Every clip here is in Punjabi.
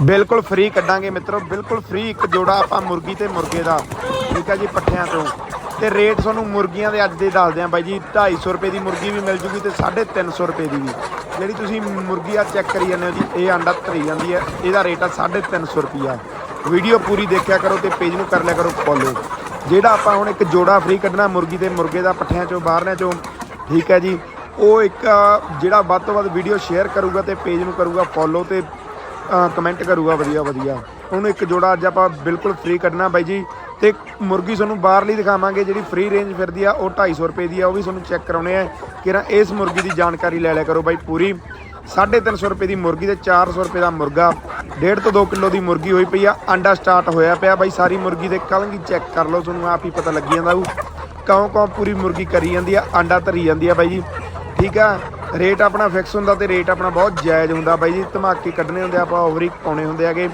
ਬਿਲਕੁਲ ਫ੍ਰੀ ਕੱਢਾਂਗੇ ਮਿੱਤਰੋ, ਬਿਲਕੁਲ ਫ੍ਰੀ ਇੱਕ ਜੋੜਾ ਆਪਾਂ ਮੁਰਗੀ ਤੇ ਮੁਰਗੇ ਦਾ, ਠੀਕ ਹੈ ਜੀ, ਪੱਠਿਆਂ ਤੋਂ। ਤੇ ਰੇਟ ਤੁਹਾਨੂੰ ਮੁਰਗੀਆਂ ਦੇ ਅੱਜ ਦੇ ਦੱਸਦੇ ਆਂ ਬਾਈ ਜੀ 250 ਰੁਪਏ ਦੀ ਮੁਰਗੀ ਵੀ ਮਿਲ ਜੂਗੀ ਤੇ 350 ਰੁਪਏ ਦੀ ਵੀ। ਜਿਹੜੀ ਤੁਸੀਂ ਮੁਰਗੀ ਆ ਚੈੱਕ ਕਰੀ ਜਾਂਦੇ ਹੋ ਜੀ, ਇਹ ਆਂਡਾ ਧਰੀ ਜਾਂਦੀ ਹੈ ਇਹਦਾ ਰੇਟ ਆ 350 ਰੁਪਿਆ ਵੀਡੀਓ ਪੂਰੀ ਦੇਖਿਆ ਕਰੋ ਤੇ ਪੇਜ ਨੂੰ ਕਰ ਲਿਆ ਕਰੋ ਫੋਲੋ ਜਿਹੜਾ ਆਪਾਂ ਹੁਣ ਇੱਕ ਜੋੜਾ ਫ੍ਰੀ ਕੱਢਣਾ ਮੁਰਗੀ ਤੇ ਮੁਰਗੇ ਦਾ, ਪੱਠਿਆਂ ਚੋਂ, ਬਾਹਰਲਿਆਂ ਚੋਂ, ਠੀਕ ਹੈ ਜੀ, ਉਹ ਇੱਕ, ਜਿਹੜਾ ਵੱਧ ਤੋਂ ਵੱਧ ਵੀਡੀਓ ਸ਼ੇਅਰ ਕਰੂਗਾ ਤੇ ਪੇਜ ਨੂੰ ਕਰੂਗਾ ਫੋਲੋ ਤੇ ਕਮੈਂਟ ਕਰੂਗਾ, ਵਧੀਆ ਵਧੀਆ। ਉਹਨੂੰ ਇੱਕ ਜੋੜਾ ਅੱਜ ਆਪਾਂ ਬਿਲਕੁਲ ਫ੍ਰੀ ਕੱਢਣਾ ਬਾਈ ਜੀ। ਤੇ ਮੁਰਗੀ ਤੁਹਾਨੂੰ ਬਾਹਰਲੀ ਦਿਖਾਵਾਂਗੇ, ਜਿਹੜੀ ਫ੍ਰੀ ਰੇਂਜ ਫਿਰਦੀ ਆ, ਉਹ 250 ਰੁਪਏ ਦੀ ਆ, ਉਹ ਵੀ ਤੁਹਾਨੂੰ ਚੈੱਕ ਕਰਾਉਣੇ ਆ। ਕਿਰਾਂ ਇਸ ਮੁਰਗੀ ਦੀ ਜਾਣਕਾਰੀ ਲੈ ਲਿਆ ਕਰੋ ਬਾਈ ਪੂਰੀ। 350 ਰੁਪਏ ਦੀ ਮੁਰਗੀ ਤੇ 400 ਰੁਪਏ ਦਾ ਮੁਰਗਾ। 1.5 ਤੋਂ 2 ਕਿਲੋ ਦੀ ਮੁਰਗੀ ਹੋਈ ਪਈ ਆ, ਅੰਡਾ ਸਟਾਰਟ ਹੋਇਆ ਪਿਆ ਬਾਈ। ਸਾਰੀ ਮੁਰਗੀ ਦੇ ਕਲੰਗੀ ਚੈੱਕ ਕਰ ਲਓ, ਤੁਹਾਨੂੰ ਆਪ ਹੀ ਪਤਾ ਲੱਗ ਜਾਂਦਾ ਉਹ ਕੌਂ ਕੌਂ ਪੂਰੀ ਮੁਰਗੀ ਕਰੀ ਜਾਂਦੀ ਆ, ਅੰਡਾ ਧਰੀ ਜਾਂਦੀ ਆ ਬਾਈ ਜੀ। ਠੀਕ ਆ? ਰੇਟ ਆਪਣਾ ਫਿਕਸ ਹੁੰਦਾ ਤੇ ਰੇਟ ਆਪਣਾ ਬਹੁਤ ਜਾਇਜ਼ ਹੁੰਦਾ ਬਾਈ ਜੀ। ਧਮਾਕੇ ਕੱਢਣੇ ਹੁੰਦੇ ਆ, ਆਪਾਂ ਓਵਰ ਹੀ ਪਾਉਣੇ ਹੁੰਦੇ ਹੈਗੇ।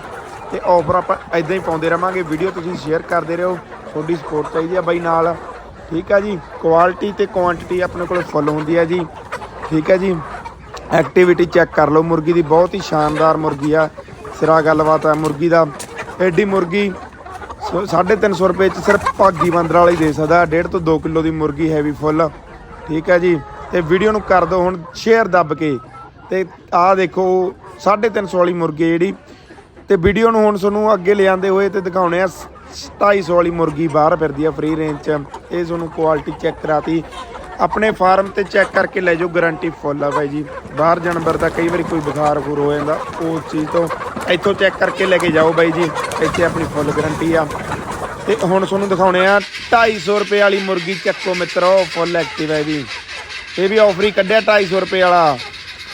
ਤੇ ਆਫਰ ਆਪਾਂ ਇਦਾਂ ਹੀ ਪਾਉਂਦੇ ਰਵਾਂਗੇ। ਵੀਡੀਓ ਤੁਸੀਂ ਸ਼ੇਅਰ ਕਰਦੇ ਰਹੋ। ਤੁਹਾਡੀ ਸਪੋਰਟ ਚਾਹੀਦੀ ਆ ਬਾਈ ਨਾਲ। ਠੀਕ ਆ ਜੀ? ਕੁਆਲਿਟੀ ਤੇ ਕੁਆਂਟੀਟੀ ਆਪਣੇ ਕੋਲ ਫੁੱਲ ਹੁੰਦੀ ਹੈ ਜੀ। ਠੀਕ ਹੈ ਜੀ? ਐਕਟੀਵਿਟੀ ਚੈੱਕ ਕਰ ਲਓ। ਮੁਰਗੀ ਦੀ ਬਹੁਤ ਹੀ ਸ਼ਾਨਦਾਰ ਮੁਰਗੀ ਆ। ਸਿਰਾ ਗੱਲਬਾਤ ਆ ਮੁਰਗੀ ਦਾ। ਐਡੀ ਮੁਰਗੀ ਸੋ 350 ਰੁਪਏ ਚ ਸਿਰਫ ਭਾਗੀ ਬੰਦਰ ਵਾਲਾ ਹੀ ਦੇ ਸਕਦਾ। 1.5 ਤੋਂ 2 ਕਿਲੋ ਦੀ ਮੁਰਗੀ ਹੈਵੀ ਫੁੱਲ। ਠੀਕ ਹੈ ਜੀ? ਤੇ ਵੀਡੀਓ ਨੂੰ ਕਰ ਦਿਓ ਹੁਣ ਸ਼ੇਅਰ ਦੱਬ ਕੇ। ਤੇ ਆਹ ਦੇਖੋ 350 ਵਾਲੀ ਮੁਰਗੀ ਜਿਹੜੀ। ਤੇ ਵੀਡੀਓ ਨੂੰ ਹੁਣ ਤੁਹਾਨੂੰ ਅੱਗੇ ਲਿਆਂਦੇ ਹੋਏ ਤੇ ਦਿਖਾਉਣੇ ਆ 250 ਵਾਲੀ ਮੁਰਗੀ ਬਾਹਰ ਫਿਰਦੀ ਆ ਫ੍ਰੀ ਰੇਂਜ 'ਚ। ਇਹ ਤੁਹਾਨੂੰ ਕੁਆਲਿਟੀ ਚੈੱਕ ਕਰਾਤੀ। ਆਪਣੇ ਫਾਰਮ ਤੇ ਚੈੱਕ ਕਰਕੇ ਲੈ ਜਾਓ ਗਾਰੰਟੀ ਫੁੱਲ ਆ ਭਾਈ ਜੀ। ਬਾਹਰ ਜਾਨਵਰ ਦਾ ਕਈ ਵਾਰੀ ਕੋਈ ਬੁਖਾਰ ਬਖੂਰ ਹੋ ਜਾਂਦਾ, ਉਸ ਚੀਜ਼ ਤੋਂ ਇੱਥੋਂ ਚੈੱਕ ਕਰਕੇ ਲੈ ਕੇ ਜਾਓ ਬਾਈ ਜੀ। ਇੱਥੇ ਆਪਣੀ ਫੁੱਲ ਗਾਰੰਟੀ ਆ। ਤੇ ਹੁਣ ਤੁਹਾਨੂੰ ਦਿਖਾਉਣੇ ਆ 250 ਰੁਪਏ ਵਾਲੀ ਮੁਰਗੀ ਚੱਕੋ ਮਿੱਤਰੋ ਫੁੱਲ ਐਕਟਿਵ ਹੈ ਇਹ ਵੀ ਇਹ ਵੀ ਆਫਰ ਹੀ ਕੱਢਿਆ 250 ਰੁਪਏ ਵਾਲਾ।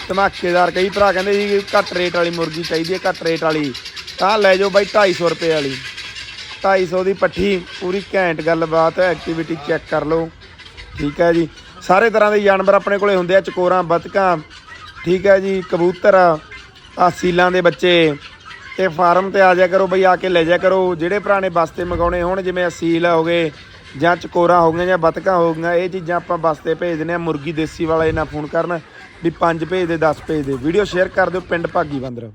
ਧਮਾਕੇਦਾਰ ਕਈ ਭਰਾ ਕਹਿੰਦੇ ਜੀ ਘੱਟ ਰੇਟ ਵਾਲੀ ਮੁਰਗੀ ਚਾਹੀਦੀ ਹੈ, ਘੱਟ ਰੇਟ ਵਾਲੀ। ਤਾਂ ਲੈ ਜਾਓ ਬਾਈ 250 ਰੁਪਏ ਵਾਲੀ। 250 ਦੀ ਪੱਠੀ, ਪੂਰੀ ਘੈਂਟ ਗੱਲਬਾਤ ਹੈ ਐਕਟੀਵਿਟੀ ਚੈੱਕ ਕਰ ਲਓ। ਠੀਕ ਹੈ ਜੀ। ਸਾਰੇ ਤਰ੍ਹਾਂ ਦੇ ਜਾਨਵਰ ਆਪਣੇ ਕੋਲੇ ਹੁੰਦੇ ਆ, ਚਕੋਰਾਂ, ਬਤਕਾਂ। ਠੀਕ ਹੈ ਜੀ, ਕਬੂਤਰ ਆ ਸੀਲਾਂ ਦੇ ਬੱਚੇ। ਤੇ ਫਾਰਮ ਤੇ ਆ ਜਾਇਆ ਕਰੋ ਬਈ, ਆ ਕੇ ਲੈ ਜਾਇਆ ਕਰੋ। ਜਿਹੜੇ ਭਰਾ ਨੇ ਬੱਸ ਤੇ ਮੰਗਾਉਣੇ ਹੋਣ, ਜਿਵੇਂ ਅਸੀਲ ਹੋ ਗਏ ਜਾਂ ਚਕੋਰਾਂ ਹੋ ਗਈਆਂ ਜਾਂ ਬਤਕਾਂ ਹੋ ਗਈਆਂ, ਇਹ ਚੀਜ਼ਾਂ ਆਪਾਂ ਬੱਸ ਤੇ ਭੇਜ ਦਿੰਦੇ ਆ ਮੁਰਗੀ ਦੇਸੀ ਵਾਲੇ ਨਾਲ ਫੋਨ ਕਰਨ ਵੀ 5 ਭੇਜ ਦੇ 10 ਭੇਜ ਦੇ। ਵੀਡੀਓ ਸ਼ੇਅਰ ਕਰ ਦਿਓ ਪਿੰਡ ਭਾਗੀ ਬੰਦਰ।